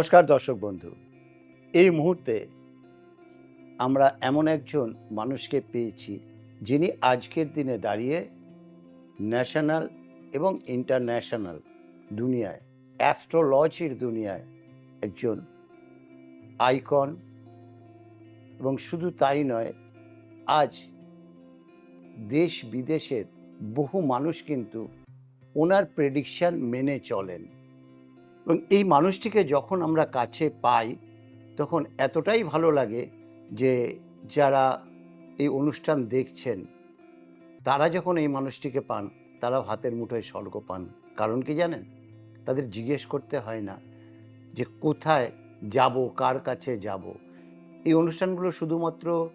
নমস্কার দর্শক বন্ধু। এই মুহূর্তে আমরা এমন একজন মানুষকে পেয়েছি যিনি আজকের দিনে দাঁড়িয়ে ন্যাশনাল এবং ইন্টারন্যাশনাল দুনিয়ায়, অ্যাস্ট্রোলজির দুনিয়ায় একজন আইকন এবং শুধু তাই নয়, আজ দেশ বিদেশের বহু মানুষ কিন্তু ওনার প্রেডিকশান মেনে চলেন। এবং এই মানুষটিকে যখন আমরা কাছে পাই, তখন এতটাই ভালো লাগে যে যারা এই অনুষ্ঠান দেখছেন, তারা যখন এই মানুষটিকে পান তারা হাতের মুঠোয় স্বর্গ পান। কারণ কি জানেন? তাদের জিজ্ঞেস করতে হয় না যে কোথায় যাব, কার কাছে যাব। এই অনুষ্ঠানগুলো শুধুমাত্র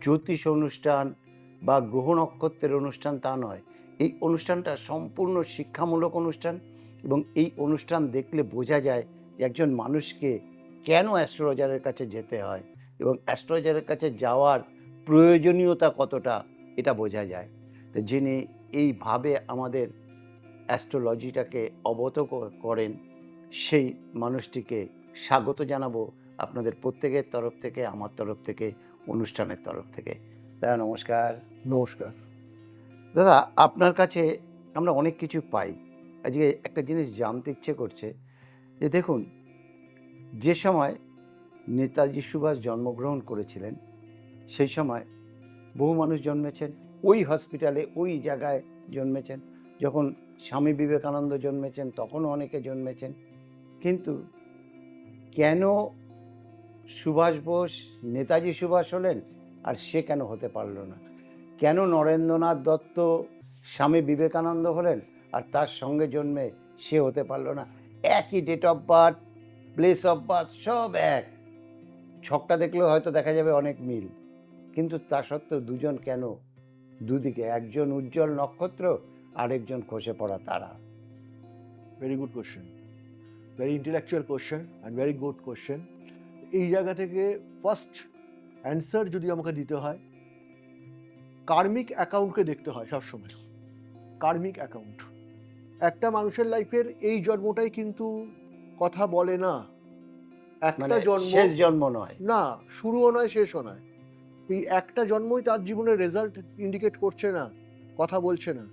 জ্যোতিষ অনুষ্ঠান বা গ্রহ নক্ষত্রের অনুষ্ঠান তা নয়। এই অনুষ্ঠানটা সম্পূর্ণ শিক্ষামূলক অনুষ্ঠান। এবং এই অনুষ্ঠান দেখলে বোঝা যায় যে একজন মানুষকে কেন অ্যাস্ট্রোলজারের কাছে যেতে হয় এবং অ্যাস্ট্রোলজারের কাছে যাওয়ার প্রয়োজনীয়তা কতটা এটা বোঝা যায়। তো যিনি এইভাবে আমাদের অ্যাস্ট্রোলজিটাকে অবত করেন সেই মানুষটিকে স্বাগত জানাব আপনাদের প্রত্যেকের তরফ থেকে আমার তরফ থেকে অনুষ্ঠানের তরফ থেকে। দাদা নমস্কার। নমস্কার। দাদা আপনার কাছে আমরা অনেক কিছু পাই। আজকে একটা জিনিস জানতে ইচ্ছে করছে যে দেখুন, যে সময় নেতাজি সুভাষ জন্মগ্রহণ করেছিলেন, সেই সময় বহু মানুষ জন্মেছেন, ওই হসপিটালে ওই জায়গায় জন্মেছেন, যখন স্বামী বিবেকানন্দ জন্মেছেন, তখনও অনেকে জন্মেছেন। কিন্তু কেন সুভাষ বোস নেতাজি সুভাষ হলেন আর সে কেন হতে পারল না? কেন নরেন্দ্রনাথ দত্ত স্বামী বিবেকানন্দ হলেন? আর তার সঙ্গে জন্মে সে হতে পারল না। একই date of birth place of birth সব এক। ছকটা দেখলেও হয়তো দেখা যাবে অনেক মিল। কিন্তু তা সত্ত্বেও দুজন কেন? দুদিকে একজন উজ্জ্বল নক্ষত্র, আরেকজন খসে পড়া তারা। Very good question very intellectual question and very good question এই জায়গা থেকে ফার্স্ট অ্যান্সার যদি আমাকে দিতে হয় কার্মিক অ্যাকাউন্টকে দেখতে হয় সবসময়। কার্মিক অ্যাকাউন্ট একটা মানুষের লাইফের এই জন্মটাই কিন্তু কথা বলে না। মানে একটা জন্ম শেষ জন্ম নয়। না শুরুও নয় শেষও নয়। এই একটা জন্মই তার জীবনের রেজাল্ট ইন্ডিকেট করছে না কথা বলছে না।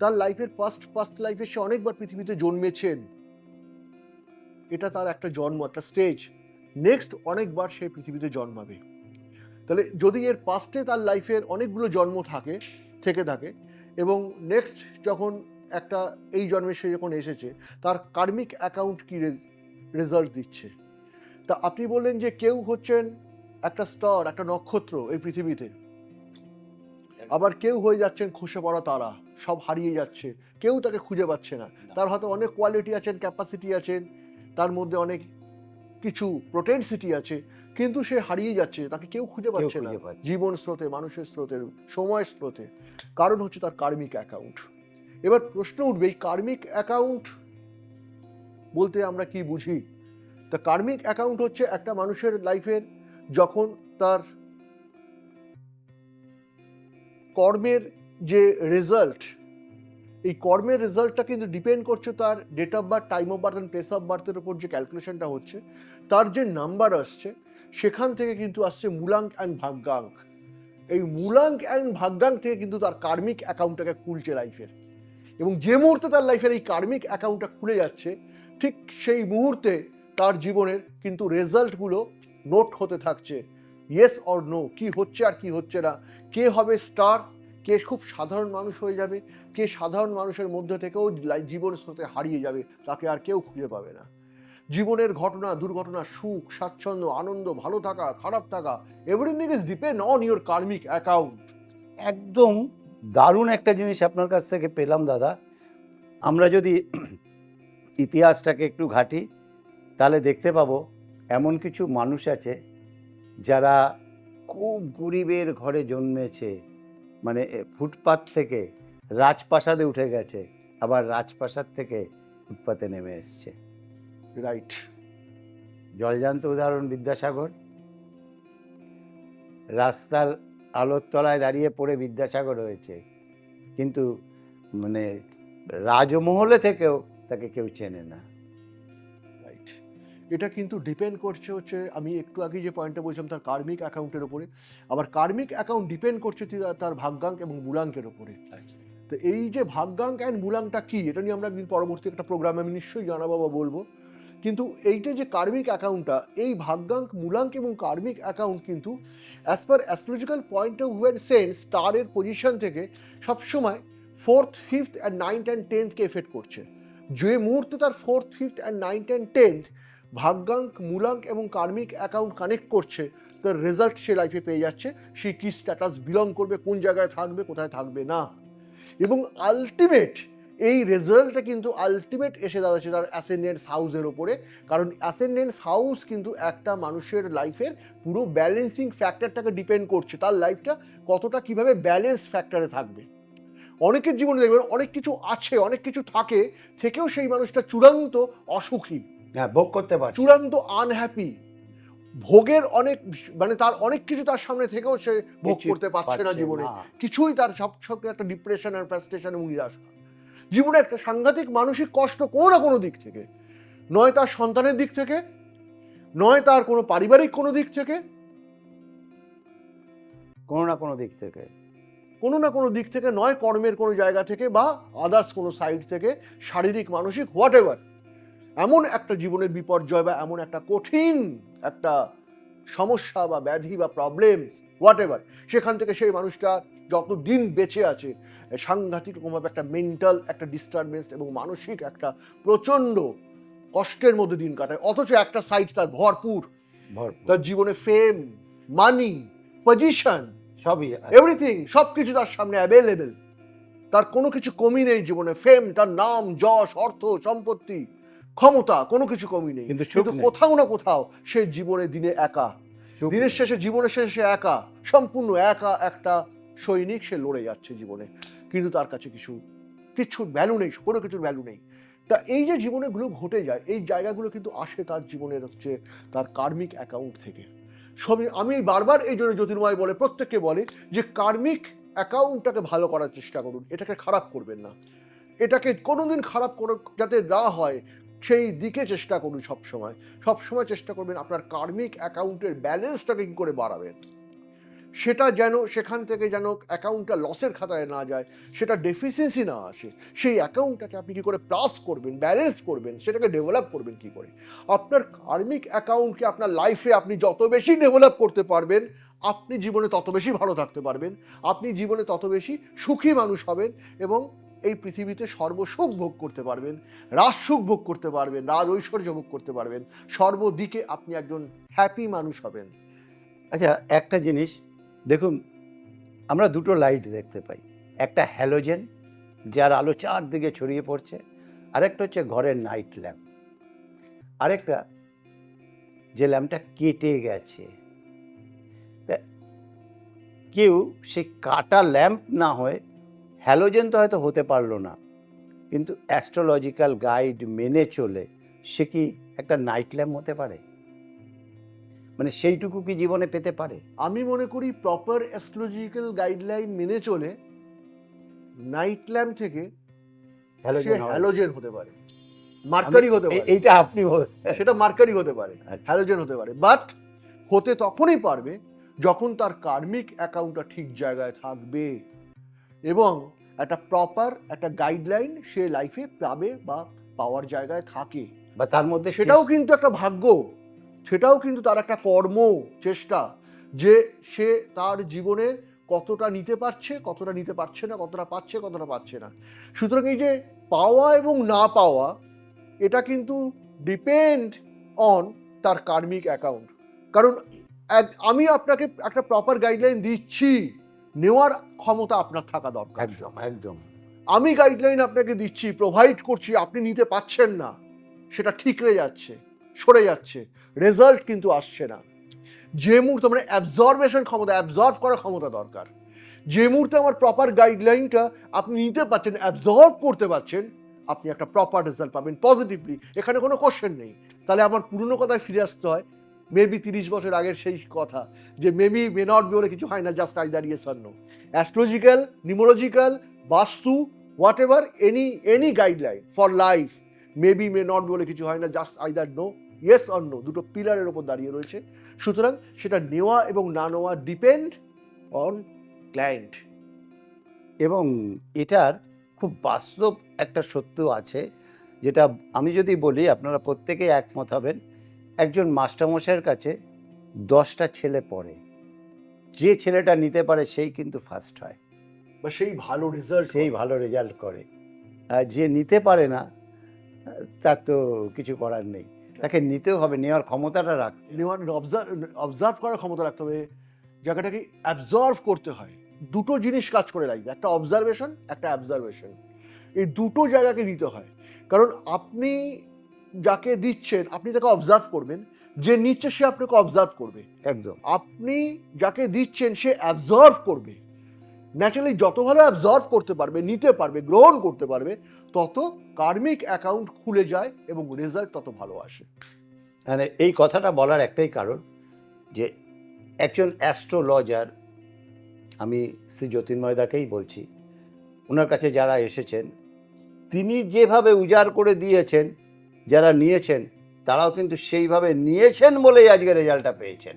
তার লাইফের পাস্ট পাস্ট লাইফে সে অনেকবার পৃথিবীতে জন্মেছেন। এটা তার একটা জন্ম একটা স্টেজ নেক্সট অনেকবার সে পৃথিবীতে জন্মাবে। তাহলে যদি এর পাস্টে তার লাইফের অনেকগুলো জন্ম থাকে থেকে থাকে এবং নেক্সট যখন একটা এই জন্মে সে যখন এসেছে তার কার্মিক অ্যাকাউন্ট কি রেজাল্ট দিচ্ছে? তা আপনি বললেন যে কেউ হচ্ছেন একটা স্টার একটা নক্ষত্র এই পৃথিবীতে। আবার কেউ হয়ে যাচ্ছেন খসে পড়া তারা সব হারিয়ে যাচ্ছে কেউ তাকে খুঁজে পাচ্ছে না। তার হয়তো অনেক কোয়ালিটি আছেন ক্যাপাসিটি আছেন তার মধ্যে অনেক কিছু প্রোটেন্সিটি আছে কিন্তু সে হারিয়ে যাচ্ছে তাকে কেউ খুঁজে পাচ্ছে না। জীবন স্রোতে মানুষের স্রোতে সময় স্রোতে। কারণ হচ্ছে তার কার্মিক অ্যাকাউন্ট এবার প্রশ্ন উঠবে, এই কার্মিক অ্যাকাউন্ট বলতে আমরা কি বুঝি? তা কার্মিক অ্যাকাউন্ট হচ্ছে একটা মানুষের লাইফের যখন তার কর্মের যে রেজাল্ট এই কর্মের রেজাল্টটা কিন্তু ডিপেন্ড করছে তার date of birth time of birth and place of বার্থের উপর যে ক্যালকুলেশনটা হচ্ছে, তার যে নাম্বার আসছে, সেখান থেকে কিন্তু আসছে মূলাঙ্ক অ্যান্ড ভাগ্যাঙ্ক এই মূলাঙ্ক অ্যান্ড ভাগ্যাঙ্ক থেকে কিন্তু তার কার্মিক অ্যাকাউন্টটাকে খুলছে লাইফের এবং যে মুহূর্তে তার লাইফের এই কার্মিক অ্যাকাউন্টটা খুলে যাচ্ছে, ঠিক সেই মুহূর্তে তার জীবনের কিন্তু রেজাল্টগুলো নোট হতে থাকছে। ইয়েস অর নো কি হচ্ছে আর কি হচ্ছে না? কে হবে স্টার কে খুব সাধারণ মানুষ হয়ে যাবে? কে সাধারণ মানুষের মধ্যে থেকেও লাই- জীবন স্রোতে হারিয়ে যাবে? তাকে আর কেউ খুঁজে পাবে না। জীবনের ঘটনা, দুর্ঘটনা, সুখ, স্বাচ্ছন্দ্য, আনন্দ, ভালো থাকা, খারাপ থাকা everything is depend on your karmic account একদম দারুণ একটা জিনিস আপনার কাছ থেকে পেলাম দাদা। আমরা যদি ইতিহাসটাকে একটু ঘাঁটি তাহলে দেখতে পাবো এমন কিছু মানুষ আছে যারা খুব গরিবের ঘরে জন্মেছে। মানে ফুটপাত থেকে রাজপ্রাসাদে উঠে গেছে আবার রাজপ্রাসাদ থেকে ফুটপাতে নেমে এসছে। রাইট জলজান্ত উদাহরণ বিদ্যাসাগর। রাস্তার আলোর তলায় দাঁড়িয়ে পড়ে বিদ্যাসাগর হয়েছে কিন্তু মানে রাজমহলে থেকেও তাকে কেউ চেনে না। রাইট এটা কিন্তু ডিপেন্ড করছে হচ্ছে আমি একটু আগে যে পয়েন্টটা বলছিলাম তার কার্মিক অ্যাকাউন্টের উপরে আবার কার্মিক অ্যাকাউন্ট ডিপেন্ড করছে তার ভাগ্যাঙ্ক এবং মূলাঙ্কের উপরে। তো এই যে ভাগ্যাঙ্ক অ্যান্ড মূলাঙ্কটা কি এটা নিয়ে আমরা একদিন পরবর্তী একটা প্রোগ্রামে আমি নিশ্চয়ই জানাব বা বলব। কিন্তু এইটা যে কার্মিক অ্যাকাউন্টটা এই ভাগ্যাঙ্ক মূলাঙ্ক এবং কার্মিক অ্যাকাউন্ট কিন্তু as per astrological point of view sense স্টারের পজিশন থেকে সবসময় fourth fifth and ninth and টেন্থকে effect করছে। যে মুহূর্তে তার fourth fifth and ninth and tenth ভাগ্যাঙ্ক, মূলাঙ্ক এবং কার্মিক অ্যাকাউন্ট কানেক্ট করছে তার রেজাল্ট সে লাইফে পেয়ে যাচ্ছে, সে কী স্ট্যাটাস বিলং করবে, কোন জায়গায় থাকবে, কোথায় থাকবে না। এবং আলটিমেট এই রেজাল্টটা কিন্তু আলটিমেট এসে দাঁড়াচ্ছে তার অ্যাসেন্ডেন্স হাউসের ওপরে কারণ অ্যাসেন্ডেন্স হাউস কিন্তু একটা মানুষের লাইফের পুরো ব্যালেন্সিং ফ্যাক্টরটাকে ডিপেন্ড করছে। তার লাইফটা কতটা কীভাবে ব্যালেন্স ফ্যাক্টরে থাকবে। অনেকের জীবনে দেখবেন অনেক কিছু আছে অনেক কিছু থাকে থেকেও সেই মানুষটা চূড়ান্ত অসুখী। হ্যাঁ ভোগ করতে পারে চূড়ান্ত আনহ্যাপি ভোগের অনেক মানে তার অনেক কিছু তার সামনে থেকেও সে ভোগ করতে পারছে না জীবনে। কিছুই তার সব সব একটা ডিপ্রেশন আর ফ্রাস্ট্রেশন এবং নিরাশা জীবনে একটা সাংঘাতিক মানসিক কষ্ট কোনো না কোনো দিক থেকে। নয় তার সন্তানের দিক থেকে নয় তার কোনো পারিবারিক কোনো দিক থেকে। কোনো না কোনো দিক থেকে। কোনো না কোনো দিক থেকে নয় কর্মের কোনো জায়গা থেকে বা আদার্স কোনো সাইড থেকে শারীরিক মানসিক হোয়াট এভার এমন একটা জীবনের বিপর্যয় বা এমন একটা কঠিন একটা সমস্যা বা ব্যাধি বা প্রবলেম হোয়াট এভার সেখান থেকে সেই মানুষটা যত দিন বেঁচে আছে সাংঘাতিক রকমভাবে একটা মেন্টাল একটা ডিস্টারবেন্স এবং মানসিক একটা প্রচণ্ড কষ্টের মধ্যে দিন কাটায়। অথচ একটা সাইড তার ভরপুর। তার জীবনে ফেম মানি পজিশন সবই এভরিথিং সব কিছু তার সামনে অ্যাভেলেবেল তার কোনো কিছু কমি নেই জীবনে। ফেম তার নাম যশ অর্থ সম্পত্তি ক্ষমতা কোনো কিছু কমি নেই। কিন্তু কোথাও না কোথাও সে জীবনে দিনে একা। দিনের শেষে জীবনের শেষে একা। সম্পূর্ণ একা একটা সৈনিক সে লড়ে যাচ্ছে জীবনে, কিন্তু তার কাছে কিছু কিছুর ভ্যালু নেই, কোনো কিছুর ভ্যালু নেই। তা এই যে জীবনেগুলো ঘটে যায়, এই জায়গাগুলো কিন্তু আসে তার জীবনের হচ্ছে তার কার্মিক অ্যাকাউন্ট থেকে। সবই, আমি বারবার এই জন্য জ্যোতির্ময় বলে, প্রত্যেককে বলে যে কার্মিক অ্যাকাউন্টটাকে ভালো করার চেষ্টা করুন, এটাকে খারাপ করবেন না। এটাকে কোনোদিন খারাপ করে, যাতে না হয়, সেই দিকে চেষ্টা করুন সবসময়। সবসময় চেষ্টা করবেন আপনার কার্মিক অ্যাকাউন্টের ব্যালেন্সটাকে কী করে বাড়াবেন। সেটা যেন, সেখান থেকে যেন অ্যাকাউন্টটা লসের খাতায় না যায়, সেটা ডেফিসিয়েন্সি না আসে, সেই অ্যাকাউন্টটাকে আপনি কী করে প্লাস করবেন ব্যালেন্স করবেন, সেটাকে ডেভেলপ করবেন কী করে? আপনার কার্মিক অ্যাকাউন্টকে আপনার লাইফে আপনি যত বেশি ডেভেলপ করতে পারবেন, আপনি জীবনে তত বেশি ভালো থাকতে পারবেন, আপনি জীবনে তত বেশি সুখী মানুষ হবেন এবং এই পৃথিবীতে সর্বসুখ ভোগ করতে পারবেন, রাজসুখ ভোগ করতে পারবেন, রাজ ঐশ্বর্য ভোগ করতে পারবেন, সর্বদিকে আপনি একজন হ্যাপি মানুষ হবেন। আচ্ছা একটা জিনিস দেখুন, আমরা দুটো লাইট দেখতে পাই। একটা হ্যালোজেন যার আলো চারদিকে ছড়িয়ে পড়ছে, আরেকটা হচ্ছে ঘরের নাইট ল্যাম্প আরেকটা, যে ল্যাম্পটা কেটে গেছে। কেউ সে কাটা ল্যাম্প না হয়ে হ্যালোজেন তো হয়তো হতে পারল না, কিন্তু অ্যাস্ট্রোলজিক্যাল গাইড মেনে চলে সে কি একটা নাইট ল্যাম্প হতে পারে? মানে সেইটুকু কি জীবনে পেতে পারে? আমি মনে করি প্রপার অ্যাস্ট্রোলজিক্যাল গাইডলাইন মেনে চলে নাইট ল্যাম্প থেকে সে হ্যালোজেন হতে পারে। মার্কারি হতে পারে। এইটা আপনি সেটা মার্কারি হতে পারে। আচ্ছা। হ্যালোজেন হতে পারে। বাট হতে তখনই পারবে যখন তার কার্মিক অ্যাকাউন্টটা ঠিক জায়গায় থাকবে এবং একটা প্রপার একটা গাইডলাইন সে লাইফে পাবে বা পাওয়ার জায়গায় থাকে। বা তার মধ্যে সেটাও কিন্তু একটা ভাগ্য। সেটাও কিন্তু তার একটা কর্ম চেষ্টা যে সে তার জীবনে কতটা নিতে পারছে কতটা নিতে পারছে না কতটা পাচ্ছে কতটা পাচ্ছে না। সুতরাং এই যে পাওয়া এবং না পাওয়া এটা কিন্তু ডিপেন্ড অন তার কার্মিক অ্যাকাউন্ট কারণ আমি আপনাকে একটা প্রপার গাইডলাইন দিচ্ছি নেওয়ার ক্ষমতা আপনার থাকা দরকার। একদম একদম। আমি গাইডলাইন আপনাকে দিচ্ছি প্রোভাইড করছি আপনি নিতে পাচ্ছেন না সেটা ঠিকরে যাচ্ছে। সরে যাচ্ছে। রেজাল্ট কিন্তু আসছে না। যে মুহূর্তে মানে অ্যাবজর্বেশন ক্ষমতা অ্যাবজর্ভ করার ক্ষমতা দরকার। যে মুহূর্তে আমার প্রপার গাইডলাইনটা আপনি নিতে পারছেন অ্যাবজর্ভ করতে পারছেন, আপনি একটা প্রপার রেজাল্ট পাবেন পজিটিভলি এখানে কোনো কোশ্চেন নেই। তাহলে আমার পুরনো কথায় ফিরে আসতে হয়। মেবি তিরিশ বছর আগের সেই কথা যে মেবি মে নট বি বলে কিছু হয় না just either yes R no astrological numerological vastu whatever any any guideline for life maybe may not বলে কিছু হয় না জাস্ট আইদার নো ইয়েস অন্য দুটো পিলারের ওপর দাঁড়িয়ে রয়েছে। সুতরাং সেটা নেওয়া এবং না নেওয়া ডিপেন্ড অন ক্লায়েন্ট এবং এটার খুব বাস্তব একটা সত্য আছে যেটা আমি যদি বলি আপনারা প্রত্যেকেই একমত হবেন একজন মাস্টারমশাইয়ের কাছে দশটা ছেলে পড়ে। যে ছেলেটা নিতে পারে সেই কিন্তু ফার্স্ট হয়। বা সেই ভালো রেজাল্ট সেই ভালো রেজাল্ট করে। আর যে নিতে পারে না তার তো কিছু করার নেই। তাকে নিতেও হবে নেওয়ার ক্ষমতাটা রাখ নেওয়ার অবজার্ভ অবজার্ভ করার ক্ষমতা রাখতে হবে জায়গাটাকে অ্যাবজর্ভ করতে হয়। দুটো জিনিস কাজ করে লাগবে একটা অবজারভেশন একটা অ্যাবজারভেশন এই দুটো জায়গাকে নিতে হয়। কারণ আপনি যাকে দিচ্ছেন আপনি তাকে অবজার্ভ করবেন যে নিচ্ছে সে আপনাকে অবজার্ভ করবে। একদম। আপনি যাকে দিচ্ছেন সে অ্যাবজর্ভ করবে। ন্যাচারালি যত ভালো অ্যাবজর্ভ করতে পারবে, নিতে পারবে, গ্রহণ করতে পারবে, তত কার্মিক অ্যাকাউন্ট খুলে যায় এবং রেজাল্ট তত ভালো আসে। মানে এই কথাটা বলার একটাই কারণ যে একজন অ্যাস্ট্রোলজার আমি শ্রী জ্যোতির্ময়দাকেই বলছি ওনার কাছে যারা এসেছেন, তিনি যেভাবে উজাড় করে দিয়েছেন, যারা নিয়েছেন, তারাও কিন্তু সেইভাবে নিয়েছেন বলেই আজকে রেজাল্টটা পেয়েছেন।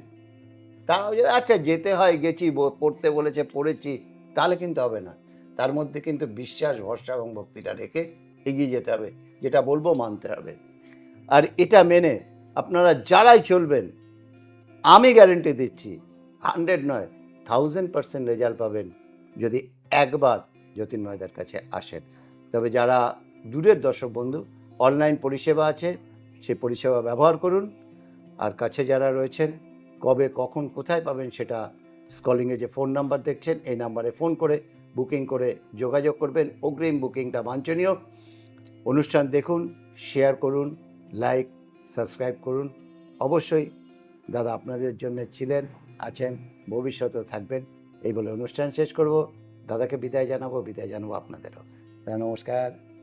তারাও আচ্ছা যেতে হয়, গেছি পড়তে বলেছে, পড়েছি তাহলে কিন্তু হবে না। তার মধ্যে কিন্তু বিশ্বাস, ভরসা এবং ভক্তিটা রেখে এগিয়ে যেতে হবে, যেটা বলব মানতে হবে। আর এটা মেনে আপনারা যারাই চলবেন, আমি গ্যারেন্টি দিচ্ছি হান্ড্রেড নয় থাউজেন্ড পার্সেন্ট রেজাল্ট পাবেন যদি একবার জ্যোতির্ময়দের কাছে আসেন। তবে যারা দূরের দর্শক বন্ধু অনলাইন পরিষেবা আছে সেই পরিষেবা ব্যবহার করুন। আর কাছে যারা রয়েছেন, কবে, কখন, কোথায় পাবেন সেটা স্কলিংয়ে যে ফোন নাম্বার দেখছেন, এই নাম্বারে ফোন করে বুকিং করে যোগাযোগ করবেন। অগ্রিম বুকিংটা বাঞ্ছনীয়। অনুষ্ঠান দেখুন, শেয়ার করুন, লাইক, সাবস্ক্রাইব করুন। অবশ্যই দাদা আপনাদের জন্য ছিলেন, আছেন, ভবিষ্যতেও থাকবেন। এই বলে অনুষ্ঠান শেষ করব। দাদাকে বিদায় জানাব বিদায় জানাব আপনাদেরও। নমস্কার।